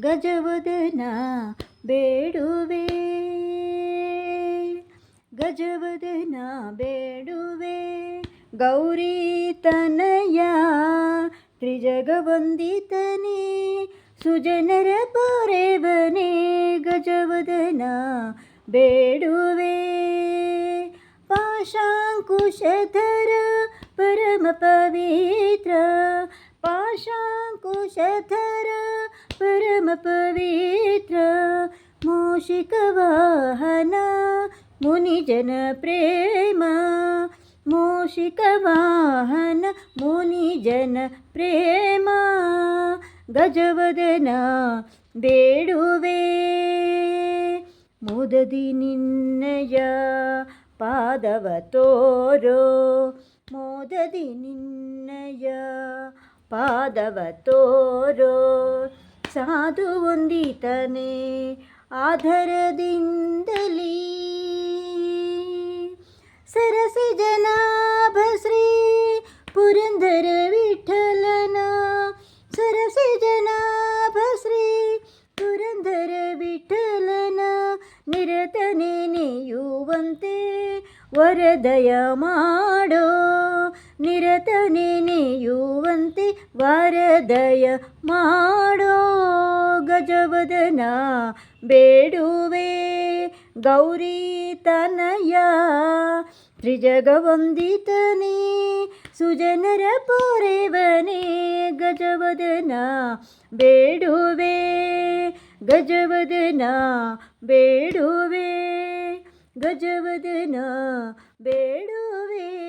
ಗಜವದನ ಬೇಡುವೆ. ಗಜವದನ ಬೇಡುವೆ. ಗೌರಿ ತನಯ ತ್ರಿಜಗವಂದಿತನೇ, ಸುಜನರ ಪೊರೆವನೇ ಗಜವದನ ಬೇಡುವೆ. ಪಾಶಾಂಕುಶಧರ ಪರಮ ಪವಿತ್ರ ಪಾಶಾಂಕುಶಧರ ಪರಮ ಪವಿತ್ರ ಮೂಷಿಕ ವಾಹನ ಮುನಿಜನ ಪ್ರೇಮ ಮೂಷಿಕ ವಾಹನ ಮುನಿಜನ ಪ್ರೇಮ ಗಜವದನ ಬೇಡುವೆ ಮುದದಿ ನಿನ್ನಯ ಪಾದವ ತೋರೋ ಮೋದದಿ ನಿನ್ನಯ ಪಾದವ ತೋರೋ ಸಾಧು ಹೊಂದಿತನೆ ಆಧರದಿಂದಲೇ. ಸರಸಿ ಜನಾಭ ಶ್ರೀ ಪುರಂದರ ವಿಠಲನ. ಸರಸಿ ಜನಾಭ ಶ್ರೀ ಪುರಂದರ ವಿಠಲನ. ನಿರತ ನೆನೆಯುವಂತೆ ವರದಯ ಮಾಡೋ. ನಿರತ ನೆನೆಯುವಂತೆ ವರದಯ ಮಾಡೋ ಗಜವದನ ಬೇಡುವೆ ಗೌರಿ ತನಯ. ತ್ರಿಜಗವಂದಿತನೇ, ಸುಜನರ ಪೊರೆವನೇ ಗಜವದನ ಬೇಡುವೆ ಗಜವದನ ಬೇಡುವೆ ಗಜವದನ ಬೇಡುವೆ.